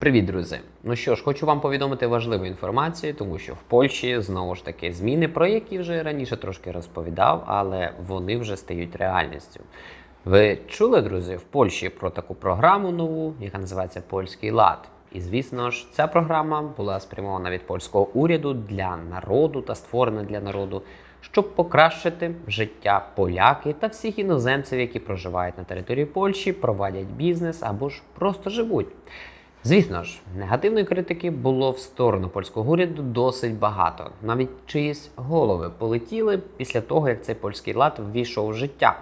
Привіт, друзі! Ну що ж, хочу вам повідомити важливу інформацію, тому що в Польщі знову ж таки зміни, про які вже раніше трошки розповідав, але вони вже стають реальністю. Ви чули, друзі, в Польщі про таку програму нову, яка називається Польський лад. І звісно ж, ця програма була спрямована від польського уряду для народу та створена для народу, щоб покращити життя поляків та всіх іноземців, які проживають на території Польщі, проводять бізнес або ж просто живуть. Звісно ж, негативної критики було в сторону польського уряду досить багато. Навіть чиїсь голови полетіли після того, як цей польський лад ввійшов в життя.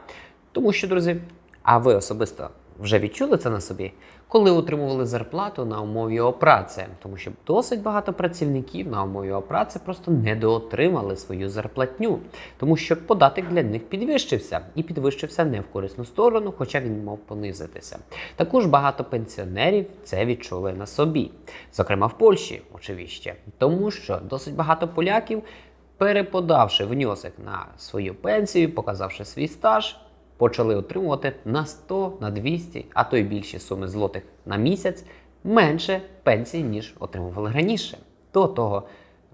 Тому що, друзі, а ви особисто вже відчули це на собі, коли отримували зарплату на умові опраці, тому що досить багато працівників на умові опраці просто недоотримали свою зарплатню, тому що податок для них підвищився і підвищився не в корисну сторону, хоча він мав понизитися. Також багато пенсіонерів це відчули на собі, зокрема в Польщі, очевидно, тому що досить багато поляків, переподавши внесок на свою пенсію, показавши свій стаж почали отримувати на 100, на 200, а то й більші суми злотих на місяць менше пенсій, ніж отримували раніше. До того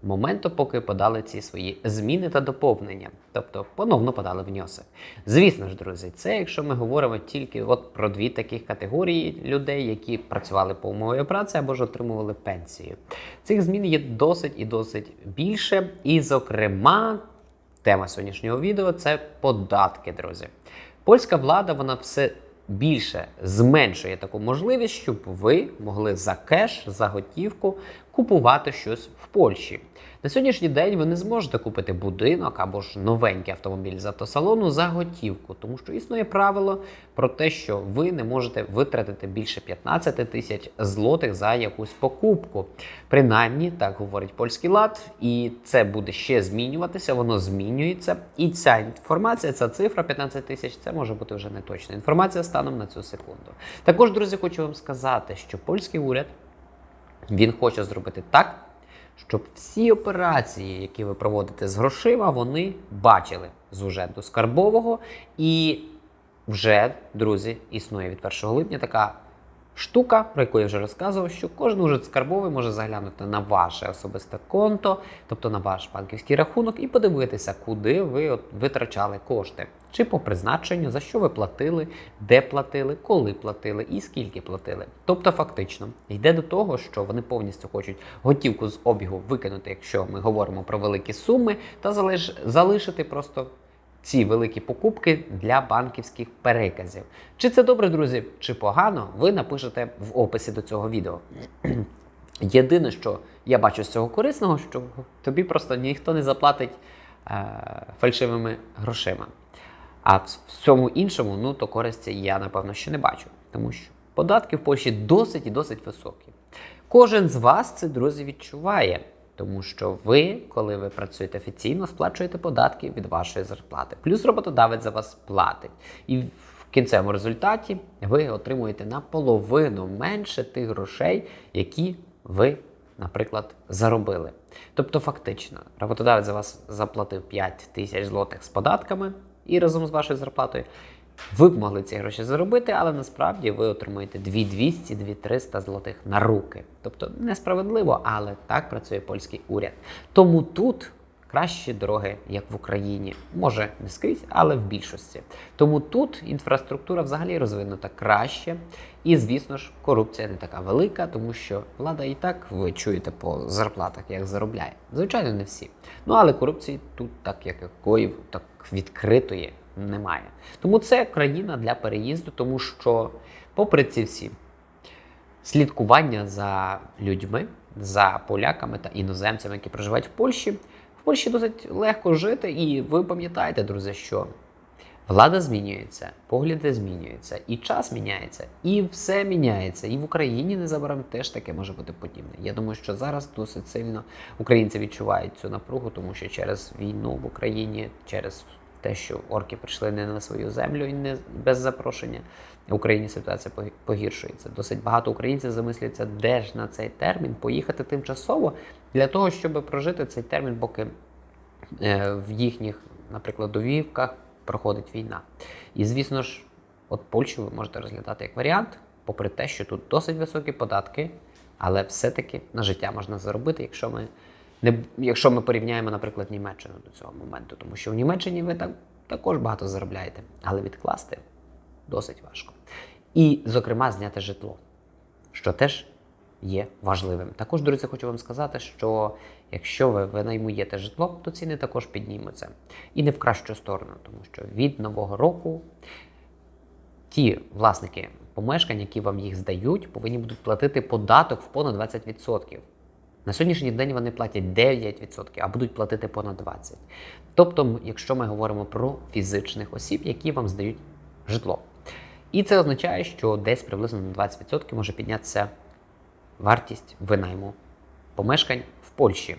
моменту, поки подали ці свої зміни та доповнення, тобто поновно подали внесок. Звісно ж, друзі, це якщо ми говоримо тільки от про дві таких категорії людей, які працювали по умові праці або ж отримували пенсію. Цих змін є досить і досить більше, і, зокрема, тема сьогоднішнього відео це податки, друзі. Польська влада вона все більше зменшує таку можливість, щоб ви могли за кеш, за готівку купувати щось в Польщі. На сьогоднішній день ви не зможете купити будинок або ж новенький автомобіль з автосалону за готівку, тому що існує правило про те, що ви не можете витратити більше 15 тисяч злотих за якусь покупку. Принаймні, так говорить польський лад, і це буде ще змінюватися, воно змінюється. І ця інформація, ця цифра 15 тисяч, це може бути вже не точна інформація станом на цю секунду. Також, друзі, хочу вам сказати, що польський уряд він хоче зробити так, щоб всі операції, які ви проводите з грошима, вони бачили з уже до скарбового. І вже, друзі, існує від 1 липня така штука, про яку я вже розказував, що кожен уже скарбовий може заглянути на ваше особисте конто, тобто на ваш банківський рахунок, і подивитися, куди ви от витрачали кошти, чи по призначенню, за що ви платили, де платили, коли платили і скільки платили. Тобто, фактично, йде до того, що вони повністю хочуть готівку з обігу викинути, якщо ми говоримо про великі суми, та залиш... залишити просто ці великі покупки для банківських переказів. Чи це добре, друзі, чи погано, ви напишете в описі до цього відео. Єдине, що я бачу з цього корисного, що тобі просто ніхто не заплатить е, фальшивими грошима. А в всьому іншому, ну то користі я напевно ще не бачу, тому що податки в Польщі досить і досить високі. Кожен з вас це, друзі, відчуває. Тому що ви, коли ви працюєте офіційно, сплачуєте податки від вашої зарплати. Плюс роботодавець за вас платить. І в кінцевому результаті ви отримуєте наполовину менше тих грошей, які ви, наприклад, заробили. Тобто, фактично, роботодавець за вас заплатив 5 тисяч злотих з податками і разом з вашою зарплатою. Ви б могли ці гроші заробити, але насправді ви отримуєте 2200-2300 злотих на руки. Тобто несправедливо, але так працює польський уряд. Тому тут кращі дороги, як в Україні. Може не скрізь, але в більшості. Тому тут інфраструктура взагалі розвинута краще. І, звісно ж, корупція не така велика, тому що влада і так ви чуєте по зарплатах, як заробляє. Звичайно, не всі. Ну але корупції тут, так як якої, так відкритої немає. Тому це країна для переїзду, тому що, попри ці всі слідкування за людьми, за поляками та іноземцями, які проживають в Польщі, в Польщі досить легко жити, і ви пам'ятаєте, друзі, що влада змінюється, погляди змінюються, і час міняється, і все міняється. І в Україні незабаром теж таке може бути подібне. Я думаю, що зараз досить сильно українці відчувають цю напругу, тому що через війну в Україні, через те, що орки прийшли не на свою землю і не без запрошення. В Україні ситуація погіршується. Досить багато українців замислюються, де ж на цей термін поїхати тимчасово для того, щоб прожити цей термін, поки е, в їхніх, наприклад, довівках проходить війна. І звісно ж, от Польщу ви можете розглядати як варіант, попри те, що тут досить високі податки, Але все-таки на життя можна заробити, якщо ми не якщо ми порівняємо, наприклад, Німеччину до цього моменту, тому що в Німеччині ви так також багато заробляєте, але відкласти досить важко. І, зокрема, зняти житло, що теж є важливим. Також, друзі, хочу вам сказати, що якщо ви винаймуєте житло, то ціни також піднімуться. І не в кращу сторону, тому що від нового року ті власники помешкань, які вам їх здають, повинні будуть платити податок в понад 20%. На сьогоднішній день вони платять 9%, а будуть платити понад 20%. Тобто, якщо ми говоримо про фізичних осіб, які вам здають житло. І це означає, що десь приблизно на 20% може піднятися вартість винайму помешкань в Польщі.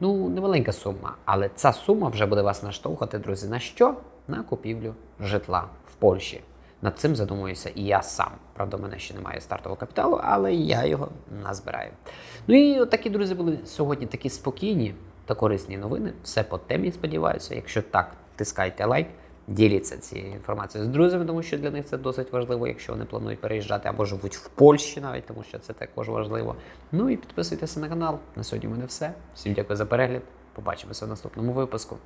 Ну, невеленька сума, але ця сума вже буде вас наштовхувати, друзі, на що? На купівлю житла в Польщі. Над цим задумуюся і я сам. Правда, в мене ще немає стартового капіталу, але я його назбираю. Ну і от друзі, були сьогодні такі спокійні та корисні новини. Все по темі, сподіваюся. Якщо так, тискайте лайк, діліться цією інформацією з друзями, тому що для них це досить важливо, якщо вони планують переїжджати або живуть в Польщі навіть, тому що це також важливо. Ну і підписуйтеся на канал. На сьогодні мене все. Всім дякую за перегляд. Побачимося в наступному випуску.